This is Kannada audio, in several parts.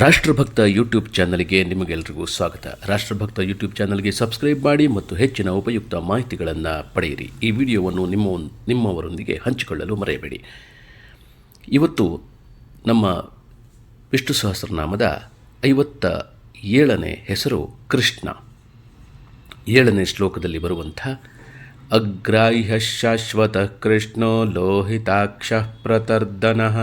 ರಾಷ್ಟ್ರಭಕ್ತ ಯೂಟ್ಯೂಬ್ ಚಾನಲ್ಗೆ ನಿಮಗೆಲ್ಲರಿಗೂ ಸ್ವಾಗತ. ರಾಷ್ಟ್ರಭಕ್ತ ಯೂಟ್ಯೂಬ್ ಚಾನಲ್ಗೆ ಸಬ್ಸ್ಕ್ರೈಬ್ ಮಾಡಿ ಮತ್ತು ಹೆಚ್ಚಿನ ಉಪಯುಕ್ತ ಮಾಹಿತಿಗಳನ್ನು ಪಡೆಯಿರಿ. ಈ ವಿಡಿಯೋವನ್ನು ನಿಮ್ಮ ನಿಮ್ಮವರೊಂದಿಗೆ ಹಂಚಿಕೊಳ್ಳಲು ಮರೆಯಬೇಡಿ. ಇವತ್ತು ನಮ್ಮ ವಿಷ್ಣು ಸಹಸ್ರನಾಮದ ಐವತ್ತ ಏಳನೇ ಹೆಸರು ಕೃಷ್ಣ. ಏಳನೇ ಶ್ಲೋಕದಲ್ಲಿ ಬರುವಂಥ ಅಗ್ರಾಹ್ಯ ಶಾಶ್ವತ ಕೃಷ್ಣೋ ಲೋಹಿತಾಕ್ಷ ಪ್ರತರ್ದನಃ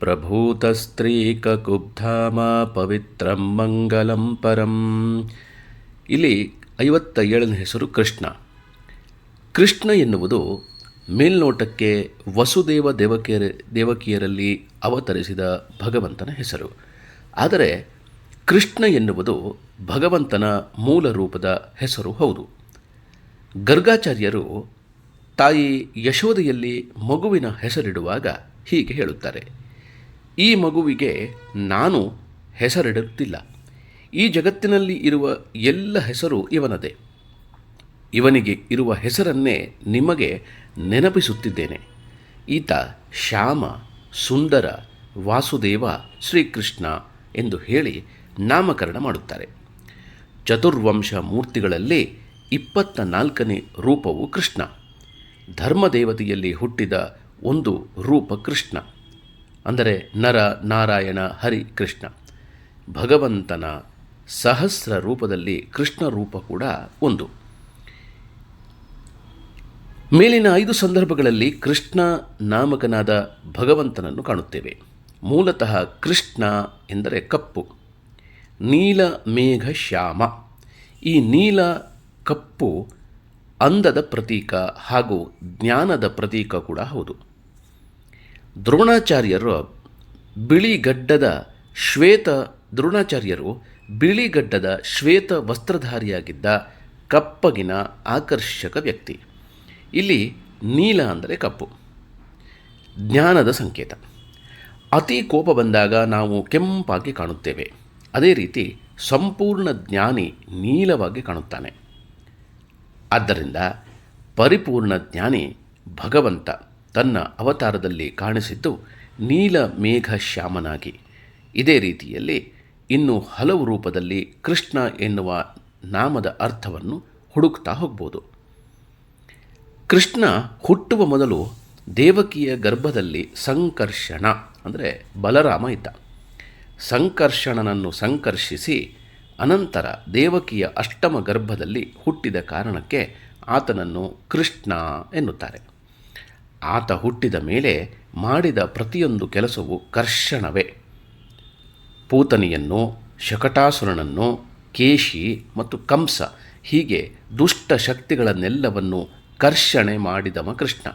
ಪ್ರಭೂತಸ್ತ್ರೀಕಕುಬ್ಧಾಮ ಪವಿತ್ರಂ ಮಂಗಲಂ ಪರಂ. ಇಲ್ಲಿ ಐವತ್ತ ಏಳನೇ ಹೆಸರು ಕೃಷ್ಣ. ಕೃಷ್ಣ ಎನ್ನುವುದು ಮೇಲ್ನೋಟಕ್ಕೆ ವಸುದೇವ ದೇವಕಿಯರ ದೇವಕಿಯರಲ್ಲಿ ಅವತರಿಸಿದ ಭಗವಂತನ ಹೆಸರು. ಆದರೆ ಕೃಷ್ಣ ಎನ್ನುವುದು ಭಗವಂತನ ಮೂಲ ರೂಪದ ಹೆಸರು ಹೌದು. ಗರ್ಗಾಚಾರ್ಯರು ತಾಯಿ ಯಶೋದೆಯಲ್ಲಿ ಮಗುವಿನ ಹೆಸರಿಡುವಾಗ ಹೀಗೆ ಹೇಳುತ್ತಾರೆ. ಈ ಮಗುವಿಗೆ ನಾನು ಹೆಸರಿಡುತ್ತಿಲ್ಲ. ಈ ಜಗತ್ತಿನಲ್ಲಿ ಇರುವ ಎಲ್ಲ ಹೆಸರು ಇವನದೇ. ಇವನಿಗೆ ಇರುವ ಹೆಸರನ್ನೇ ನಿಮಗೆ ನೆನಪಿಸುತ್ತಿದ್ದೇನೆ. ಈತ ಶ್ಯಾಮ ಸುಂದರ ವಾಸುದೇವ ಶ್ರೀಕೃಷ್ಣ ಎಂದು ಹೇಳಿ ನಾಮಕರಣ ಮಾಡುತ್ತಾರೆ. ಚತುರ್ವಂಶ ಮೂರ್ತಿಗಳಲ್ಲಿ ಇಪ್ಪತ್ತ ನಾಲ್ಕನೇ ರೂಪವು ಕೃಷ್ಣ. ಧರ್ಮದೇವತೆಯಲ್ಲಿ ಹುಟ್ಟಿದ ಒಂದು ರೂಪ ಕೃಷ್ಣ. ಅಂದರೆ ನರ ನಾರಾಯಣ ಹರಿ ಕೃಷ್ಣ. ಭಗವಂತನ ಸಹಸ್ರ ರೂಪದಲ್ಲಿ ಕೃಷ್ಣ ರೂಪ ಕೂಡ ಒಂದು. ಮೇಲಿನ ಐದು ಸಂದರ್ಭಗಳಲ್ಲಿ ಕೃಷ್ಣ ನಾಮಕನಾದ ಭಗವಂತನನ್ನು ಕಾಣುತ್ತೇವೆ. ಮೂಲತಃ ಕೃಷ್ಣ ಎಂದರೆ ಕಪ್ಪು. ನೀಲ ಮೇಘ ಶ್ಯಾಮ. ಈ ನೀಲ ಕಪ್ಪು ಅಂದದ ಪ್ರತೀಕ ಹಾಗೂ ಜ್ಞಾನದ ಪ್ರತೀಕ ಕೂಡ ಹೌದು. ದ್ರೋಣಾಚಾರ್ಯರು ಬಿಳಿಗಡ್ಡದ ಶ್ವೇತ, ದ್ರೋಣಾಚಾರ್ಯರು ಬಿಳಿಗಡ್ಡದ ಶ್ವೇತ ವಸ್ತ್ರಧಾರಿಯಾಗಿದ್ದ ಕಪ್ಪಗಿನ ಆಕರ್ಷಕ ವ್ಯಕ್ತಿ. ಇಲ್ಲಿ ನೀಲ ಅಂದರೆ ಕಪ್ಪು. ಜ್ಞಾನದ ಸಂಕೇತ. ಅತಿ ಕೋಪ ಬಂದಾಗ ನಾವು ಕೆಂಪಾಗಿ ಕಾಣುತ್ತೇವೆ. ಅದೇ ರೀತಿ ಸಂಪೂರ್ಣ ಜ್ಞಾನಿ ನೀಲವಾಗಿ ಕಾಣುತ್ತಾನೆ. ಆದ್ದರಿಂದ ಪರಿಪೂರ್ಣ ಜ್ಞಾನಿ ಭಗವಂತ. ತನ್ನ ಅವತಾರದಲ್ಲಿ ಕಾಣಿಸಿದ್ದು ನೀಲ ಮೇಘ ಶ್ಯಾಮನಾಗಿ. ಇದೇ ರೀತಿಯಲ್ಲಿ ಇನ್ನು ಹಲವು ರೂಪದಲ್ಲಿ ಕೃಷ್ಣ ಎನ್ನುವ ನಾಮದ ಅರ್ಥವನ್ನು ಹುಡುಕ್ತಾ ಹೋಗ್ಬೋದು. ಕೃಷ್ಣ ಹುಟ್ಟುವ ಮೊದಲು ದೇವಕಿಯ ಗರ್ಭದಲ್ಲಿ ಸಂಕರ್ಷಣ, ಅಂದರೆ ಬಲರಾಮ ಇದ್ದ. ಸಂಕರ್ಷಣನನ್ನು ಸಂಕರ್ಷಿಸಿ ಅನಂತರ ದೇವಕಿಯ ಅಷ್ಟಮ ಗರ್ಭದಲ್ಲಿ ಹುಟ್ಟಿದ ಕಾರಣಕ್ಕೆ ಆತನನ್ನು ಕೃಷ್ಣ ಎನ್ನುತ್ತಾರೆ. ಆತ ಹುಟ್ಟಿದ ಮೇಲೆ ಮಾಡಿದ ಪ್ರತಿಯೊಂದು ಕೆಲಸವು ಕರ್ಷಣವೇ. ಪೂತನಿಯನ್ನು, ಶಕಟಾಸುರನನ್ನು, ಕೇಶಿ ಮತ್ತು ಕಂಸ ಹೀಗೆ ದುಷ್ಟ ಶಕ್ತಿಗಳನ್ನೆಲ್ಲವನ್ನು ಕರ್ಷಣೆ ಮಾಡಿದವ ಕೃಷ್ಣ.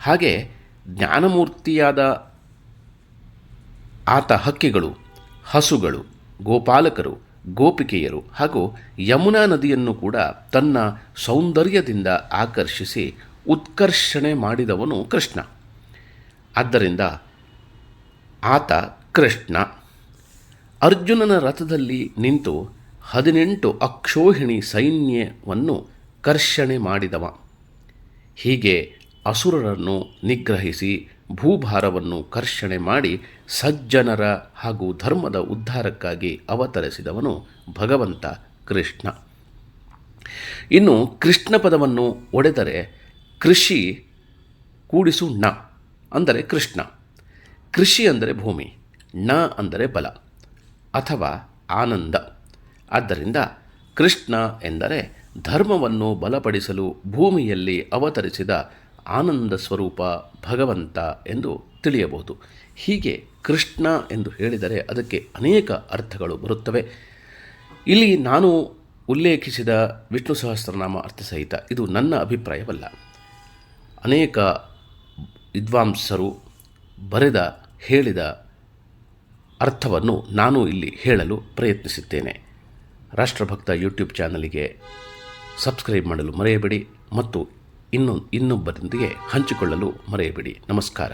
ಹಾಗೆ ಜ್ಞಾನಮೂರ್ತಿಯಾದ ಆತ ಹಕ್ಕಿಗಳು, ಹಸುಗಳು, ಗೋಪಾಲಕರು, ಗೋಪಿಕೆಯರು ಹಾಗೂ ಯಮುನಾ ನದಿಯನ್ನು ಕೂಡ ತನ್ನ ಸೌಂದರ್ಯದಿಂದ ಆಕರ್ಷಿಸಿ ಉತ್ಕರ್ಷಣೆ ಮಾಡಿದವನು ಕೃಷ್ಣ. ಆದ್ದರಿಂದ ಆತ ಕೃಷ್ಣ. ಅರ್ಜುನನ ರಥದಲ್ಲಿ ನಿಂತು ಹದಿನೆಂಟು ಅಕ್ಷೋಹಿಣಿ ಸೈನ್ಯವನ್ನು ಕರ್ಷಣೆ ಮಾಡಿದವ. ಹೀಗೆ ಅಸುರರನ್ನು ನಿಗ್ರಹಿಸಿ ಭೂಭಾರವನ್ನು ಕರ್ಷಣೆ ಮಾಡಿ ಸಜ್ಜನರ ಹಾಗೂ ಧರ್ಮದ ಉದ್ಧಾರಕ್ಕಾಗಿ ಅವತರಿಸಿದವನು ಭಗವಂತ ಕೃಷ್ಣ. ಇನ್ನು ಕೃಷ್ಣ ಪದವನ್ನು ಒಡೆದರೆ ಕೃಷಿ ಕೂಡಿಸು ಣ ಅಂದರೆ ಕೃಷ್ಣ. ಕೃಷಿ ಅಂದರೆ ಭೂಮಿ ಣ ಅಂದರೆ ಬಲ ಅಥವಾ ಆನಂದ. ಆದ್ದರಿಂದ ಕೃಷ್ಣ ಎಂದರೆ ಧರ್ಮವನ್ನು ಬಲಪಡಿಸಲು ಭೂಮಿಯಲ್ಲಿ ಅವತರಿಸಿದ ಆನಂದ ಸ್ವರೂಪ ಭಗವಂತ ಎಂದು ತಿಳಿಯಬಹುದು. ಹೀಗೆ ಕೃಷ್ಣ ಎಂದು ಹೇಳಿದರೆ ಅದಕ್ಕೆ ಅನೇಕ ಅರ್ಥಗಳು ಬರುತ್ತವೆ. ಇಲ್ಲಿ ನಾನು ಉಲ್ಲೇಖಿಸಿದ ವಿಷ್ಣು ಸಹಸ್ರನಾಮ ಅರ್ಥಸಹಿತ ಇದು ನನ್ನ ಅಭಿಪ್ರಾಯವಲ್ಲ. ಅನೇಕ ವಿದ್ವಾಂಸರು ಬರೆದ, ಹೇಳಿದ ಅರ್ಥವನ್ನು ನಾನು ಇಲ್ಲಿ ಹೇಳಲು ಪ್ರಯತ್ನಿಸುತ್ತೇನೆ. ರಾಷ್ಟ್ರಭಕ್ತ ಯೂಟ್ಯೂಬ್ ಚಾನಲಿಗೆ ಸಬ್ಸ್ಕ್ರೈಬ್ ಮಾಡಲು ಮರೆಯಬೇಡಿ ಮತ್ತು ಇನ್ನೊಂದು, ಇನ್ನೊಬ್ಬರೊಂದಿಗೆ ಹಂಚಿಕೊಳ್ಳಲು ಮರೆಯಬೇಡಿ. ನಮಸ್ಕಾರ.